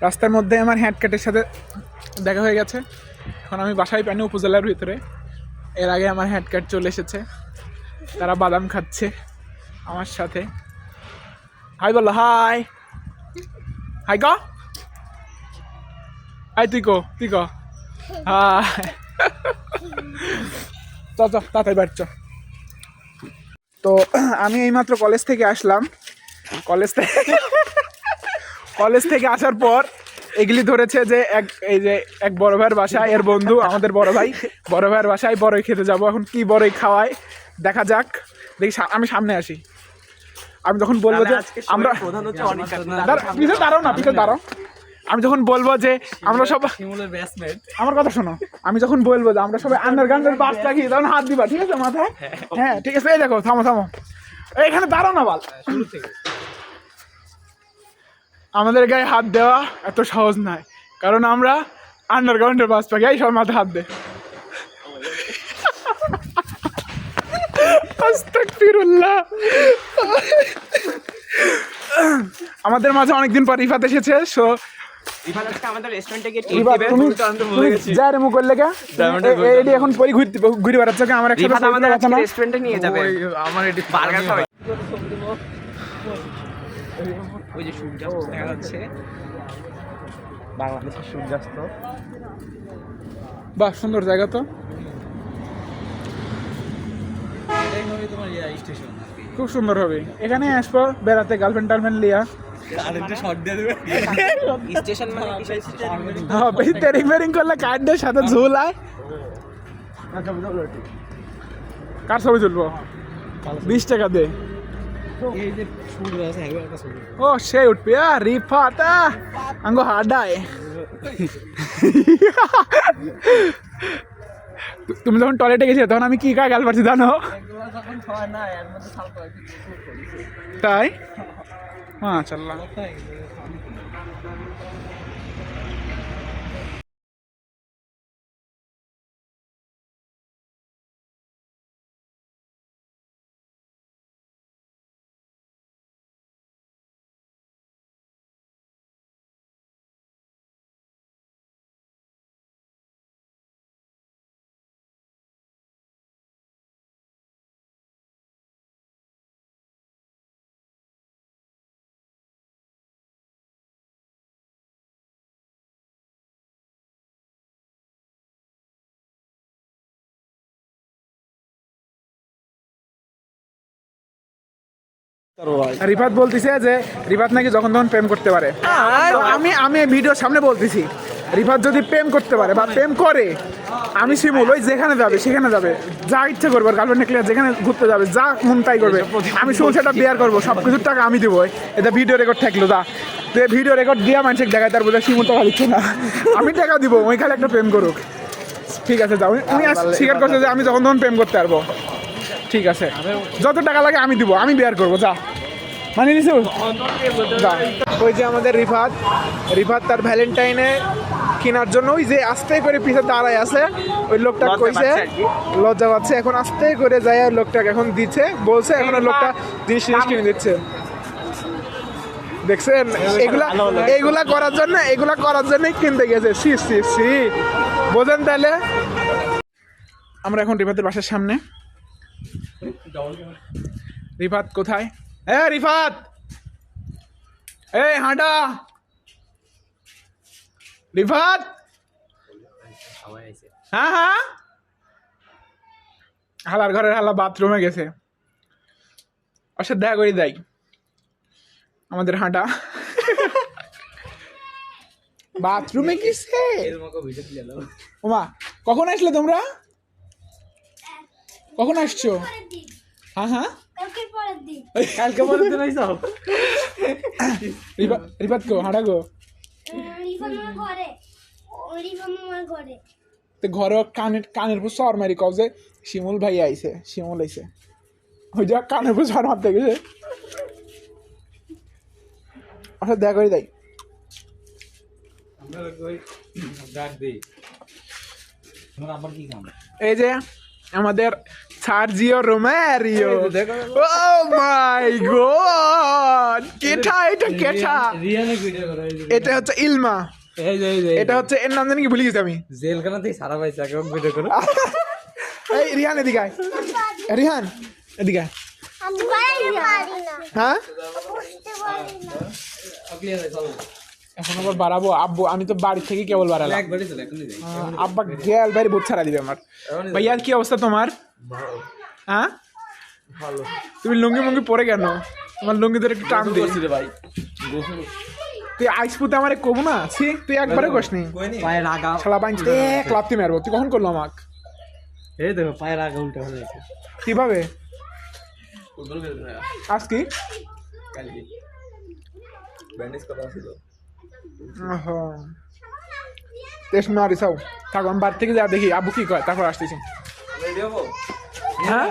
রাস্তার মধ্যে আমার হ্যান্ডকাটের সাথে দেখা হয়ে গেছে। এখন আমি বাসায় পাইনি উপজেলার ভিতরে। এর আগে আমার হ্যান্ডকাট চলে এসেছে। তারা বাদাম খাচ্ছে আমার সাথে। হাই বলো হাই হাই ক হাই তুই কো, তুই ক। চ চ চ। তো, আমি এইমাত্র কলেজ থেকে আসলাম। কলেজ থেকে কলেজ থেকে আসার পর এগুলি ধরেছে যে এক এই যে এক বড় ভাইয়ের বাসায় এর বন্ধু আমাদের বড় ভাই। বড় ভাইয়ের বাসায় বড়ই খেতে যাব। এখন কি বড়ই খাওয়ায়? দেখা যাক। দেখি আমি সামনে আসি। আমি যখন বলব যে আমরা প্রধান হচ্ছে অনেক। দাঁড়া- পিছে দাঁড়াও না পিছে দাঁড়াও। আমি যখন বলব যে আমরা সব আমার কথা শোনো। আমি যখন বলব যে আমরা সবাই আন্ডারগ্রাউন্ডের বাস থাকি তখন হাত দিবা ঠিক আছে মাথায়? হ্যাঁ। ঠিক আছে এই দেখো থামো থামো। এখানে দাঁড়াও না বাল। শুরু থেকে। আমাদের গায়ে হাত দেওয়া এত সহজ নয়। কারণ আমরা আন্ডারগ্রাউন্ডের বাস পাখি এই সব মাথায় হাত দে। আমাদের মাঝে অনেকদিন পর ইফাত এসেছে সো এখন পরি ঘুরতে ঘুরে বেড়াচ্ছে? আমার কথা না? রেস্টুরেন্টে নিয়ে যাবে। আমার এটি বার্গার ওই যে সূর্যাস্ত দেখা যাচ্ছে। বাংলাদেশের সূর্যাস্ত। বাহ সুন্দর জায়গা তো। খুব সুন্দর হবে। এখানে আসব বেড়াতে গার্লফ্রেন্ড টার্লফ্রেন্ড লিয়া। কারেন্টে শর্ট দিয়ে দেবে। স্টেশন মানে স্টেশন হ্যাঁ করলে কার্ডের সাথে ঝুলায় কার ছবি তুলবো? বিশ টাকা দে। ও সে উঠবি রিফাত আঙ্গো হাডায় তুমি যখন টয়লেটে গেছিলে, তখন আমি কি কাজ গাল পারছি জানো? তাই? মাশাল্লাহ রিফাত বলতেছে যে রিফাত নাকি যখন তখন প্রেম করতে পারে। আমি আমি এই ভিডিওর সামনে বলতেছি রিফাত যদি প্রেম করতে পারে বা প্রেম করে আমি শিমুল ওই যেখানে যাবে সেখানে যাবে। যা ইচ্ছে করবে গার্লফ্রেন্ড নিকলে যেখানে ঘুরতে যাবে যা মন তাই করবে। আমি শিমুল সেটা বিয়ার করব সব কিছুর টাকা আমি দেবো। এটা ভিডিও রেকর্ড থাকল দা তো ভিডিও রেকর্ড দিয়া মানুষকে দেখায় তার বোঝা শিমুল টাকা দিচ্ছে না। আমি টাকা দিব ওই খালি একটা প্রেম করুক। ঠিক আছে যাও। উনি স্বীকার করছে যে আমি যখন তখন প্রেম করতে পারব। ঠিক আছে। যত টাকা লাগে আমি দিব আমি বিয়ার করব যা। মানে নিছো? ওই যে আমাদের রিফাত রিফাত তার ভ্যালেন্টাইনে কেনার জন্য ওই যে আস্তে করে পিছে দাঁড়ায় আছে ওই লোকটা কইছে। লজ্জা পাচ্ছে এখন আস্তে করে যায় আর লোকটাকে এখন দিচ্ছে বলছে এখন ওই লোকটা জিনিস জিনিস কিনে দিচ্ছে। দেখছেন এগুলা এগুলা করার জন্য এগুলা করার জন্যই কিনতে গেছে। সি সি সি বোঝেন তাহলে? আমরা এখন রিফাতের বাসার সামনে। রিফাত কোথায়? এ, রিফাত। এই হাঁটা। রিফাত। হ্যাঁ হ্যাঁ। হালার ঘরের হালা বাথরুমে গেছে। ওর দেখা করে দেয়। আমাদের হাঁটা। বাথরুমে গেছে? ওমা, কখন আসলে তোমরা? কখন আসছো? হ্যাঁ হ্যাঁ। কালকে পরের দিন। কালকে বলে দিন রিফাত রিফাত গো হাঁটা গো রিফান আমার ঘরে। ও রিফান ঘরে। তো ঘরে কানের কানের উপর সর মারি কও যে শিমুল ভাই আইছে শিমুল আইছে। ওই যা কানের উপর সর মারতে গেছে। আচ্ছা দেখা করে দেয় ডাক দেই। তোমার কি কাম? এই যে আমাদের Sergio Romario. Oh my god! কেটা এটা কেটা এটা হচ্ছে ইলমা। এই যে এই যে এটা হচ্ছে এর নাম জানি কি ভুলে গেছি আমি। জেলখানা থেকে সারা পাইছে আগে ভিডিও করে। এই রিহান এদিকে আয়। রিহান এদিকে আয়। আমি পারি না। হ্যাঁ? এখন আবার বাড়াবো। আব্বু আমি তো বাড়ি থেকে কেবল বাড়ালাম। একবারই চলে এখনই যাই। আহ, আব্বা গেল বাইরে ভূত ছাড়া দিবে আমার। ভাইয়া কি অবস্থা তোমার? হ্যাঁ? ভালো। তুমি লুঙ্গি মুঙ্গি পরে কেন? তোমার লুঙ্গি ধরে একটু টান দি। ভাই। তুই আইস পুতে আমারে কবু না? ছি তুই একবারে কস নি। পায়ের আগা শালা বাইন এক লাত্তি মারবো। তুই কখন করল আমাক? এই দেখো পায়ের আগা উল্টে হয়ে গেছে। কীভাবে? আজ কি? কালকে। ব্যান্ডেজ করা ছিল। তেস মারি থাকো আমি বাড়ি থেকে যা দেখি আবু কি কয়? তারপর আসতেছি। রেডি হব? হ্যাঁ?